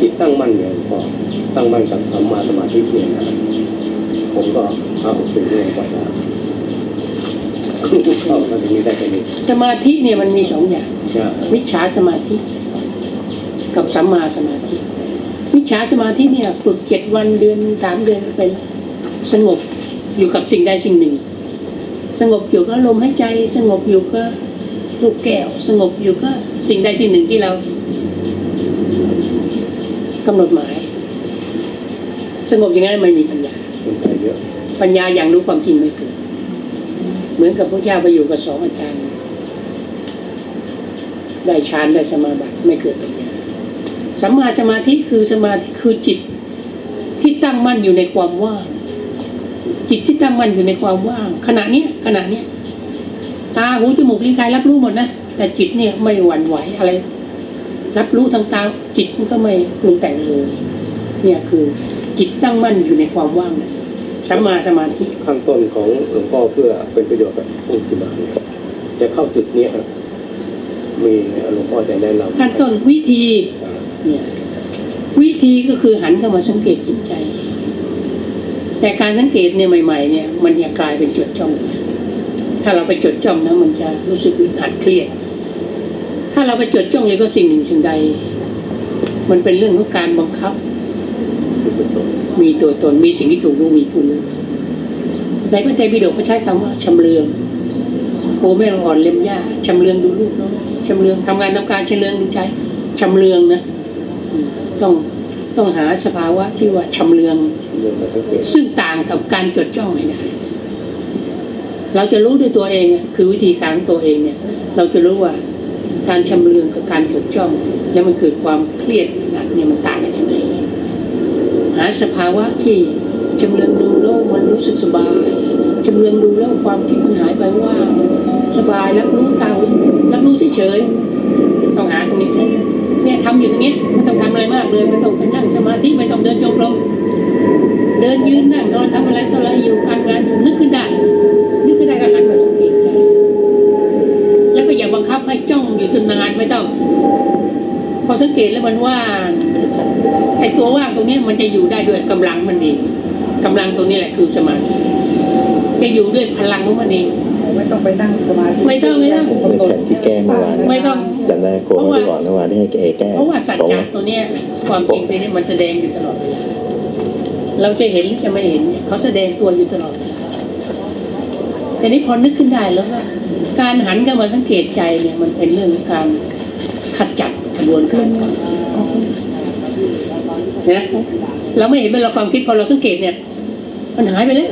จิตตั้งมั่นเนี่ยพอตั้งมั่นกับสัมมาสมาธิเนี่ยนะผมก็เอาเป็นเรื่องกว่าจะเข้ามาตรงนี้ได้แค่นี้สมาธิเนี่ยมันมีสองอย่างนะมิจฉาสมาธิ กับสัมมาสมาธิมิจฉาสมาธิเนี่ยฝึกเจ็ดวันเดือนสามเดือนเป็นสงบอยู่กับสิ่งใดสิ่งหนึ่ง สงบอยู่กับลมหายใจ สงบอยู่กับลูกแก้ว สงบอยู่กับสิ่งใดสิ่งหนึ่งที่เรา กำหนดหมาย สงบอย่างนั้นไม่มีปัญญาคนไทยเยอะปัญญาอย่างรู้ความจริงไม่เกิด เหมือนกับพระเจ้าไปอยู่กับสองอาจารย์ ได้ฌานได้สมาบัติไม่เกิดปัญญาสัมมาสมาธิคือสมาธิคือจิตที่ตั้งมั่นอยู่ในความว่าง จิตที่ตั้งมั่นอยู่ในความว่าง ขณะเนี้ยขณะเนี้ยตาหูจมูกลิ้นกายรับรู้หมดนะแต่จิตเนี่ยไม่หวั่นไหวอะไร รับรู้ทางตาจิตมันก็ไม่ปรุงแต่งเลย เนี่ยคือจิตตั้งมั่นอยู่ในความว่างนะสัมมาสมาธิข้างต้นของหลวงพ่อเพื่อเป็นประโยชน์กับผู้ที่มาเนี่ยจะเข้าจุดเนี้ยครับมีหลวงพ่อจะแนะนำขั้นต้นวิธีอ่าเนี่ยวิธีก็คือหันเข้ามาสังเกตจิตใจ แต่การสังเกตเนี่ยใหม่ ๆ เนี่ย มันจะกลายเป็นจดจ้อง ถ้าเราไปจดจ้องนะมันจะรู้สึกอึดอัดเครียด ถ้าเราไปจดจ้องเลยก็สิ่งหนึ่งสิ่งใด มันเป็นเรื่องของการบังคับ มีตัวตนมีสิ่งที่ถูกรู้มีผู้รู้ในพระไตรปิฎกเขาใช้คำว่าชำเลืองโคแม่ลอ่อนเล็มหญ้าชำเลืองดูลูกน้อยชำเลืองทำงานทำการชำเลืองดูใจชำเลืองนะต้องต้องหาสภาวะที่ว่าชำเลือง ซึ่งต่างกับการจดจ้องไม่ได้เราจะรู้ด้วยตัวเองคือวิธีการของตัวเองเนี่ย เราจะรู้ว่า การชำเลืองกับการจดจ้อง แล้วมันเกิดความเครียดอึดอัดเนี่ยมันต่างกันยังไงหาสภาวะที่จำเรืองดูแล้วมันรู้สึกสบายจำเรืองดูแล้วความคิดมันหายไปว่า สบายรับรู้เตารับรู้เฉยๆต้องหาตรงนี้เนี่ยทำอยู่ตรงนี้ไม่ต้องทำอะไรมากเลยไม่ต้องไปนั่งสมาธิไม่ต้องเดินจงกรมเดินยืนนั่งนอนทำอะไรต่ออะไรอยู่การงาน ให้จ้องอยู่จนนานไม่ต้อง พอสังเกตแล้วมันว่างไอ้ตัวว่างตรงเนี้ยมันจะอยู่ได้ด้วยกำลังมันเองกำลังตรงนี้แหละคือสมาธิจะอยู่ด้วยพลังของมันเองไม่ต้องไปนั่งสมาธิไม่ต้องไม่ต้องกำหนดที่แก้เมื่อวานไม่ต้องจำได้โกงที่บอกเมื่อวานที่ให้เอแก้เพราะว่าสัจตรงจะไหมตัวเนี้ยความจริงตัวนี้มันแสดงอยู่ตลอดเวลาเราจะเห็นหรือจะไม่เห็นเนี่ยเขาแสดงตัวอยู่ตลอดเวลาแต่นี้พอนึกขึ้นได้แล้วว่าการ หันเข้ามาสังเกตใจเนี่ยมันเป็นเรื่องของการขจัดกระบวนการความคิดนะเราไม่เห็นเป็นเราความคิดพอเราสังเกตเนี่ย มันหายไปแล้ว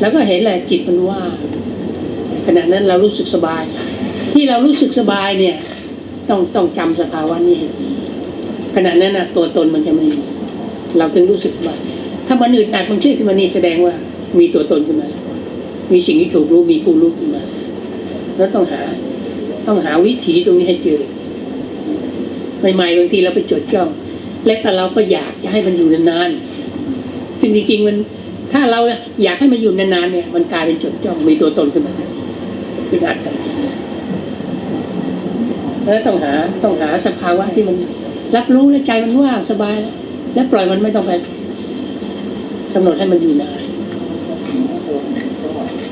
แล้วก็เห็นแหละจิตมันว่างขณะนั้นเรารู้สึกสบาย ที่เรารู้สึกสบายเนี่ย ต้องต้องจำสภาวะนี้ให้ดีขณะนั้นนะตัวตนมันจะไม่มีเราถึงรู้สึกว่าถ้ามันอึดอัดมันเครียดขึ้นมานี่แสดงว่า มีตัวตนขึ้นมา มีสิ่งที่ถูกรู้มีผู้รู้ขึ้นมา แล้วต้องหา ต้องหาวิถีตรงนี้ให้เจอใหม่ๆบางทีเราไปจดจ้องและแต่เราก็อยากจะให้มันอยู่นานๆซึ่งจริงๆมัน ถ้าเราอยากให้มันอยู่นานๆเนี่ย มันกลายเป็นจดจ้องมีตัวตนขึ้นมาทันอึดอัดกันแล้วต้องหาต้องหาสภาวะที่มันรับรู้และใจมันว่างสบายแล้วและปล่อยมันไม่ต้องไปกำหนดให้มันอยู่นาน